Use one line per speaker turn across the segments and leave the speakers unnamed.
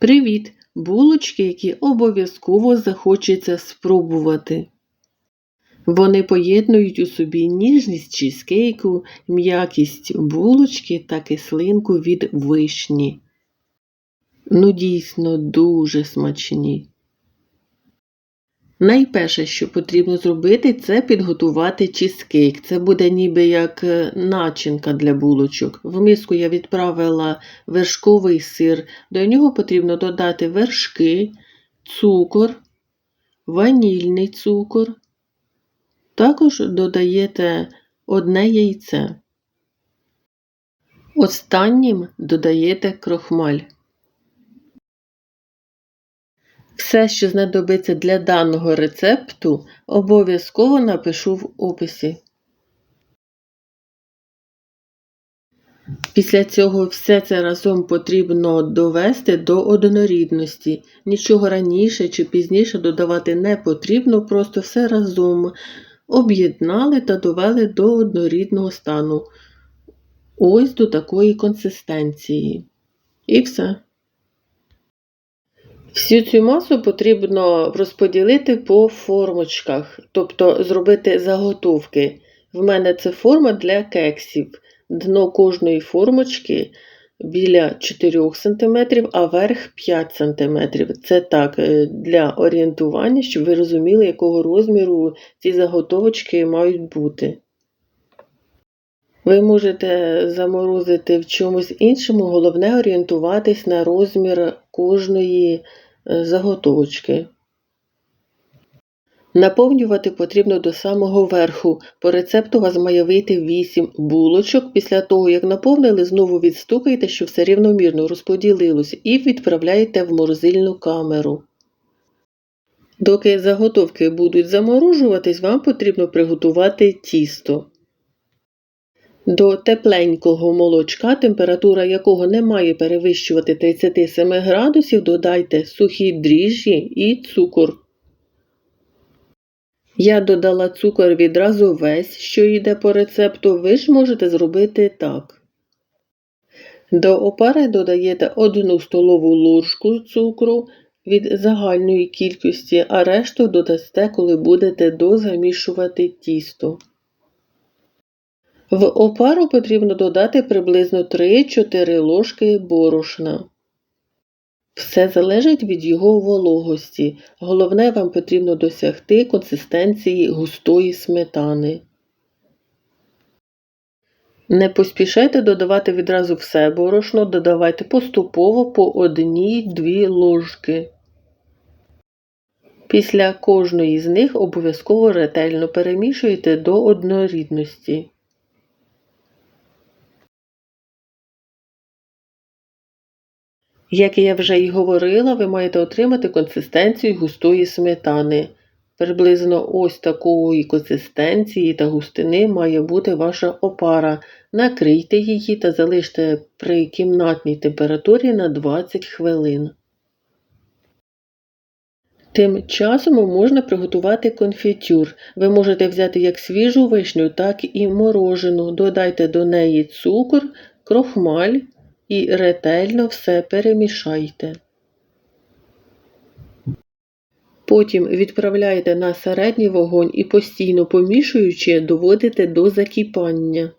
Привіт! Булочки, які обов'язково захочеться спробувати. Вони поєднують у собі ніжність чизкейку, м'якість булочки та кислинку від вишні. Ну, дійсно, дуже смачні. Найперше, що потрібно зробити, це підготувати чизкейк. Це буде ніби як е, начинка для булочок. В миску я відправила вершковий сир. До нього потрібно додати вершки, цукор, ванільний цукор. Також додаєте одне яйце. Останнім додаєте крохмаль. Все, що знадобиться для даного рецепту, обов'язково напишу в описі. Після цього все це разом потрібно довести до однорідності. Нічого раніше чи пізніше додавати не потрібно, просто все разом об'єднали та довели до однорідного стану. Ось до такої консистенції. І все. Всю цю масу потрібно розподілити по формочках, тобто зробити заготовки. В мене це форма для кексів. Дно кожної формочки біля 4 см, а верх 5 см. Це так, е, для орієнтування, щоб ви розуміли, якого розміру ці заготовочки мають бути. Ви можете заморозити в чомусь іншому, головне орієнтуватись на розмір кожної е, заготовочки. Наповнювати потрібно до самого верху. По рецепту у вас має вийти 8 булочок. Після того, як наповнили, знову відстукайте, щоб все рівномірно розподілилось, і відправляєте в морозильну камеру. Доки заготовки будуть заморожуватись, вам потрібно приготувати тісто. До тепленького молочка, температура якого не має перевищувати 37 градусів, додайте сухі дріжджі і цукор. Я додала цукор відразу весь, що йде по рецепту, ви ж можете зробити так. До опари додаєте 1 столову ложку цукру від загальної кількості, а решту додасте, коли будете дозамішувати тісто. В опару потрібно додати приблизно 3-4 ложки борошна. Все залежить від його вологості. Головне, вам потрібно досягти консистенції густої сметани. Не поспішайте додавати відразу все борошно, додавайте поступово по 1-2 ложки. Після кожної з них обов'язково ретельно перемішуйте до однорідності. Як я вже й говорила, ви маєте отримати консистенцію густої сметани. Приблизно ось такої консистенції та густини має бути ваша опара. Накрийте її та залиште при кімнатній температурі на 20 хвилин. Тим часом можна приготувати конфітюр. Ви можете взяти як свіжу вишню, так і морожену. Додайте до неї цукор, крохмаль і ретельно все перемішайте. Потім відправляйте на середній вогонь і постійно помішуючи, доводите до закіпання.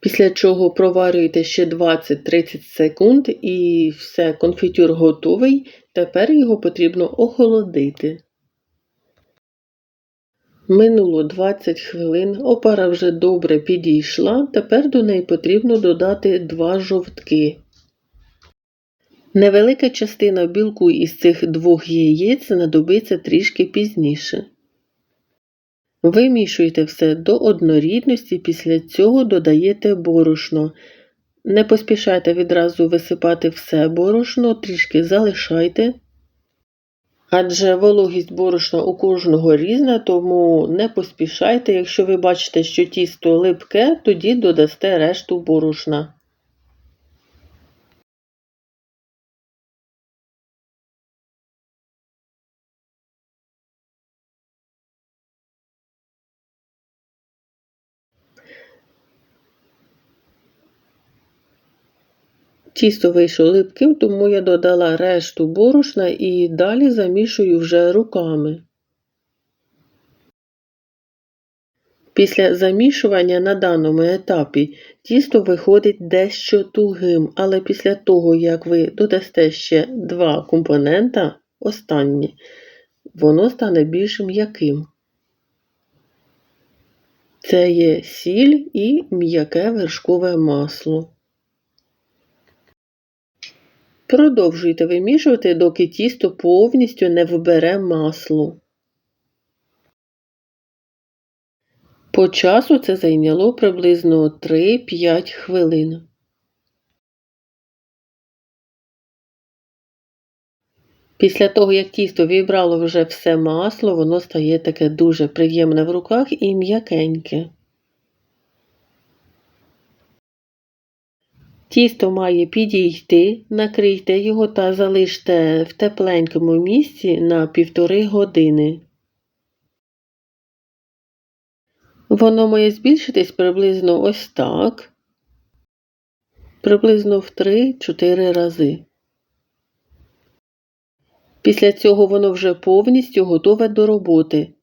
Після чого проварюєте ще 20-30 секунд і все, конфітюр готовий. Тепер його потрібно охолодити. Минуло 20 хвилин, опара вже добре підійшла, тепер до неї потрібно додати два жовтки. Невелика частина білку із цих двох яєць знадобиться трішки пізніше. Вимішуйте все до однорідності, після цього додаєте борошно. Не поспішайте відразу висипати все борошно, трішки залишайте. Адже вологість борошна у кожного різна, тому не поспішайте. Якщо ви бачите, що тісто липке, тоді додасте решту борошна. Тісто вийшло липким, тому я додала решту борошна і далі замішую вже руками. Після замішування на даному етапі тісто виходить дещо тугим, але після того, як ви додасте ще два компонента, останні, воно стане більш м'яким. Це є сіль і м'яке вершкове масло. Продовжуйте вимішувати, доки тісто повністю не вбере масло. По часу це зайняло приблизно 3-5 хвилин. Після того, як тісто вібрало вже все масло, воно стає таке дуже приємне в руках і м'якеньке. Тісто має підійти, накрийте його та залиште в тепленькому місці на півтори години. Воно має збільшитись приблизно ось так, приблизно в 3-4 рази. Після цього воно вже повністю готове до роботи.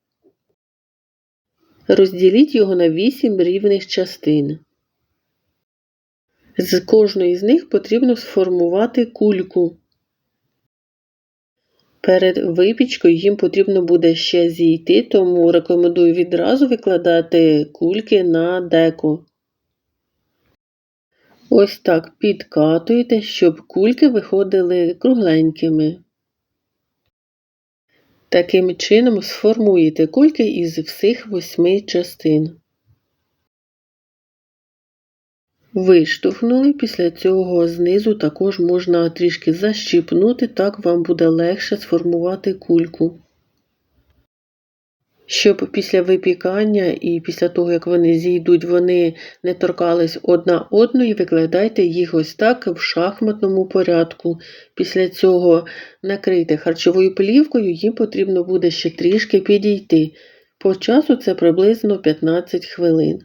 Розділіть його на 8 рівних частин. З кожної з них потрібно сформувати кульку. Перед випічкою їм потрібно буде ще зійти, тому рекомендую відразу викладати кульки на деко. Ось так підкатуєте, щоб кульки виходили кругленькими. Таким чином сформуєте кульки із всіх восьми частин. Виштовхнули, після цього знизу також можна трішки защіпнути, так вам буде легше сформувати кульку. Щоб після випікання і після того, як вони зійдуть, вони не торкались одна одної, викладайте їх ось так в шахматному порядку. Після цього накрийте харчовою плівкою, їм потрібно буде ще трішки підійти. По часу це приблизно 15 хвилин.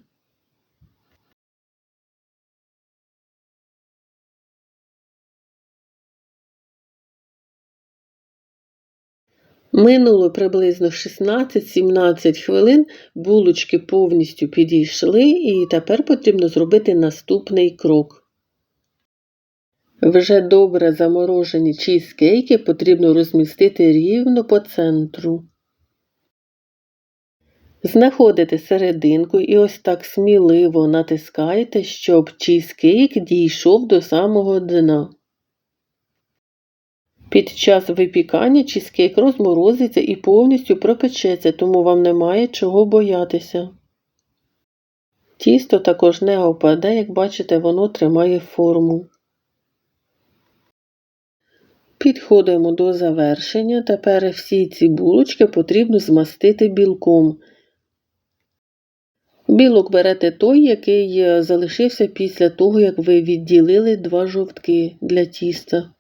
Минуло приблизно 16-17 хвилин, булочки повністю підійшли, і тепер потрібно зробити наступний крок. Вже добре заморожені чізкейки потрібно розмістити рівно по центру. Знаходите серединку і ось так сміливо натискаєте, щоб чізкейк дійшов до самого дна. Під час випікання чизкейк розморозиться і повністю пропечеться, тому вам немає чого боятися. Тісто також не опаде, як бачите, воно тримає форму. Підходимо до завершення. Тепер всі ці булочки потрібно змастити білком. Білок берете той, який залишився після того, як ви відділили два жовтки для тіста.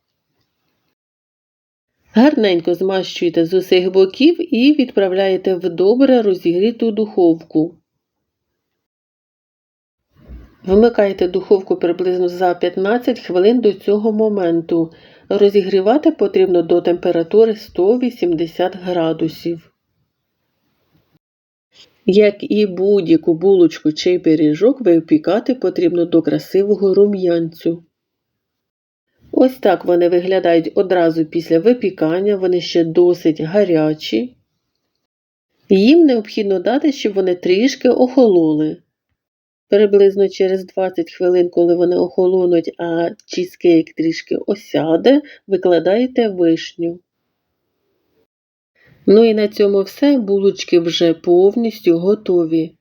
Гарненько змащуєте з усіх боків і відправляєте в добре розігріту духовку. Вмикайте духовку приблизно за 15 хвилин до цього моменту. Розігрівати потрібно до температури 180 градусів. Як і будь-яку булочку чи пиріжок, випікати потрібно до красивого рум'янцю. Ось так вони виглядають одразу після випікання, вони ще досить гарячі. Їм необхідно дати, щоб вони трішки охололи. Приблизно через 20 хвилин, коли вони охолонуть, а чізкейк трішки осяде, викладаєте вишню. Ну і на цьому все, булочки вже повністю готові.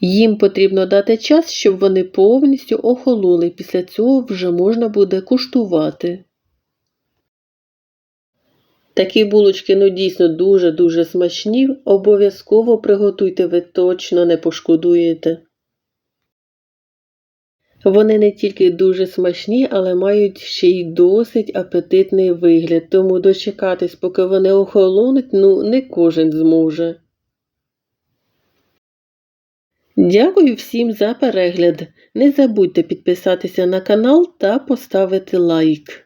Їм потрібно дати час, щоб вони повністю охололи, після цього вже можна буде куштувати. Такі булочки ну дійсно дуже-дуже смачні, обов'язково приготуйте, ви точно не пошкодуєте. Вони не тільки дуже смачні, але мають ще й досить апетитний вигляд, тому дочекатись, поки вони охолонуть, ну не кожен зможе. Дякую всім за перегляд. Не забудьте підписатися на канал та поставити лайк.